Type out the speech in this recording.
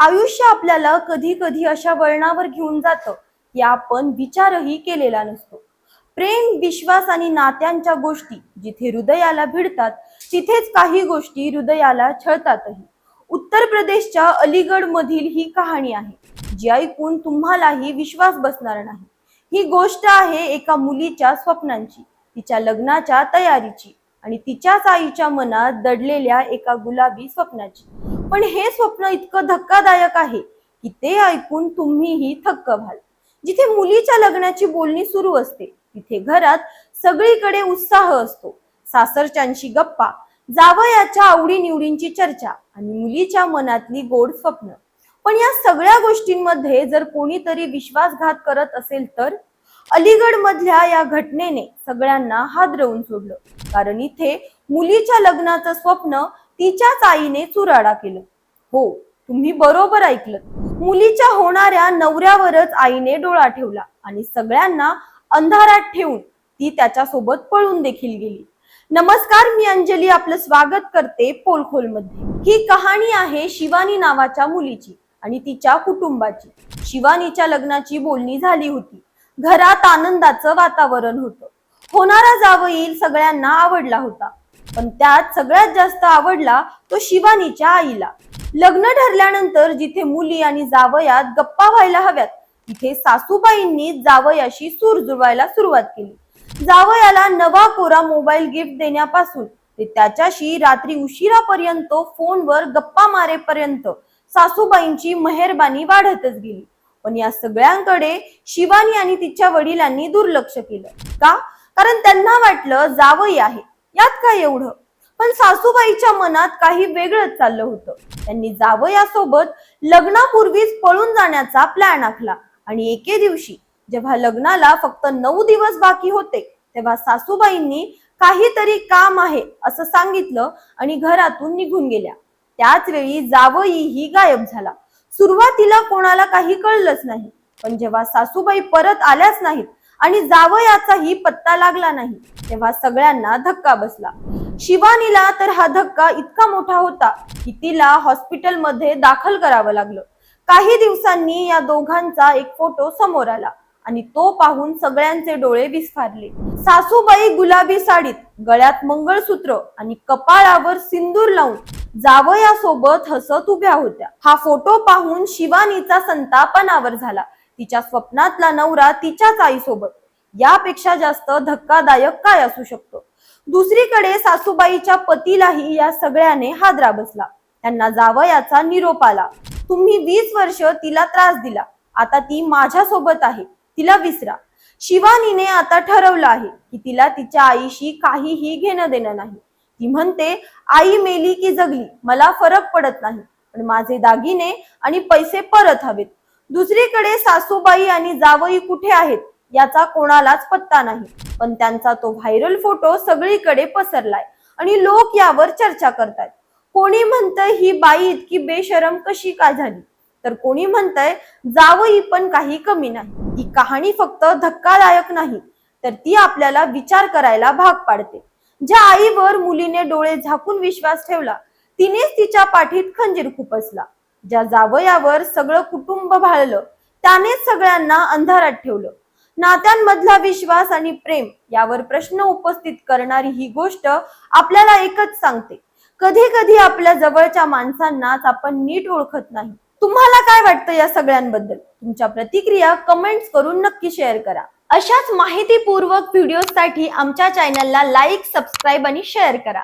आयुष्य आपल्याला कधी कधी अशा वळणावर घेऊन जातं या आपण विचारही केलेला नसतो. प्रेम विश्वास आणि नात्यांच्या गोष्टी जिथे हृदयाला भिडतात तिथेच काही गोष्टी हृदयाला छळतातही. उत्तर प्रदेशच्या अलीगड मधील ही कहाणी आहे जी ऐकून तुम्हालाही विश्वास बसणार नाही. ही गोष्ट आहे एका मुलीच्या स्वप्नांची तिच्या लग्नाच्या तयारीची आणि तिच्याच आईच्या मनात दडलेल्या एका गुलाबी स्वप्नाची. पण हे स्वप्न इतकं धक्कादायक आहे की ते ऐकून तुम्हीही थक्क व्हाल. जिथे मुलीच्या लग्नाची बोलणी सुरू असते तिथे घरात सगळीकडे उत्साह असतो. सासरच्यांशी गप्पा जावयाच्या आवडीनिवडींची चर्चा आणि मुलीच्या मनातली गोड स्वप्न. पण या सगळ्या गोष्टींमध्ये जर कोणीतरी विश्वासघात करत असेल तर? अलीगड मधल्या या घटनेने सगळ्यांना हादरवून सोडलं. कारण इथे मुलीच्या लग्नाचं स्वप्न तिच्याच आईने चुराडा केलं. हो तुम्ही बरोबर ऐकलं. मुलीच्या होणाऱ्या नवऱ्यावरच आईने डोळा ठेवला आणि सगळ्यांना अंधारात ठेवून ती त्याच्यासोबत पळून देखील गेली. नमस्कार मी अंजली. आपलं स्वागत करते पोलखोलमध्ये ही कहाणी आहे शिवानी नावाच्या मुलीची आणि तिच्या कुटुंबाची. शिवानीच्या लग्नाची बोलणी झाली होती. घरात आनंदाचं वातावरण होतं. होणारा जावईल सगळ्यांना आवडला होता. पण त्यात सगळ्यात जास्त आवडला तो शिवानीच्या आईला. लग्न ठरल्यानंतर जिथे मुली आणि जावयात गप्पा व्हायला हव्यात तिथे सासूबाईंनी जावयाशी सूर जुळवायला सुरुवात केली. जावयाला नवा कोरा मोबाईल गिफ्ट देण्यापासून ते त्याच्याशी रात्री उशिरापर्यंत फोनवर गप्पा मारेपर्यंत सासूबाईंची मेहरबानी वाढतच गेली. पण या सगळ्यांकडे शिवानी आणि तिच्या वडिलांनी दुर्लक्ष केलं. का? कारण त्यांना वाटलं जावई आहे. यात काय एवढं? पण सासूबाईच्या मनात काही वेगळंच चाललं होतं. त्यांनी जावयासोबत लग्नापूर्वीच पळून जाण्याचा प्लॅन आखला. आणि एके दिवशी जेव्हा लग्नाला फक्त नऊ दिवस बाकी होते तेव्हा सासूबाईंनी काहीतरी काम आहे असं सांगितलं आणि घरातून निघून गेल्या. त्याच वेळी जावईही गायब झाला. सुरुवातीला कोणाला काही कळलंच नाही. पण जेव्हा सासूबाई परत आल्याच नाहीत आणि जावयाचाही पत्ता लागला नाही. तेव्हा सगळ्यांना धक्का बसला. शिवानीला तर हा धक्का इतका मोठा होता की तिला हॉस्पिटलमध्ये दाखल करावं लागलं. काही दिवसांनी या दोघांचा एक फोटो समोर आला आणि तो पाहून सगळ्यांचे डोळे विस्फारले. सासूबाई गुलाबी साडीत गळ्यात मंगळसूत्र आणि कपाळावर सिंदूर लावून जावयासोबत हसत उभ्या होत्या. हा फोटो पाहून शिवानीचा संतापनावर झाला. तिच्या स्वप्नातला नवरा तिच्याच आईसोबत. यापेक्षा जास्त धक्कादायक काय असू शकतो? दुसरीकडे सासूबाईच्या पतीलाही या सगळ्याने हादरा बसला. त्यांना जावयाचा निरोप आला. तुम्ही वीस वर्ष तिला त्रास दिला. आता ती माझ्या सोबत आहे. तिला विसरा. शिवानीने आता ठरवलं आहे की तिला तिच्या आईशी काहीही घेणं देणं नाही. ती म्हणते आई मेली की जगली. मला फरक पडत नाही. पण माझे दागिने आणि पैसे परत हवेत. दुसरीकडे सासूबाई आणि जावई कुठे आहेत याचा कोणालाच पत्ता नाही. पण त्यांचा तो व्हायरल फोटो सगळीकडे पसरलाय आणि लोक यावर चर्चा करतात कोणी म्हणतंय ही बाई इतकी बेशरम कशी काय झाली? तर कोणी म्हणतंय जावई पण काही कमी नाही. ही कहाणी फक्त धक्कादायक नाही तर ती आपल्याला विचार करायला भाग पाडते. ज्या आईवर मुलीने डोळे झाकून विश्वास ठेवला तिनेच तिच्या पाठीत खंजीर खुपसला. ज्या जावयावर सगळं कुटुंब भाळलं त्यानेच सगळ्यांना अंधारात ठेवलं. नात्यांमधला विश्वास आणि प्रेम यावर प्रश्न उपस्थित करणारी ही गोष्ट आपल्याला एकच सांगते. कधी कधी आपल्या जवळच्या माणसांनाच आपण नीट ओळखत नाही. तुम्हाला काय वाटतं या सगळ्यांबद्दल? तुमच्या प्रतिक्रिया कमेंट्स करून नक्की शेअर करा. अशाच माहितीपूर्वक व्हिडिओसाठी आमच्या चॅनलला लाईक सबस्क्राईब आणि शेअर करा.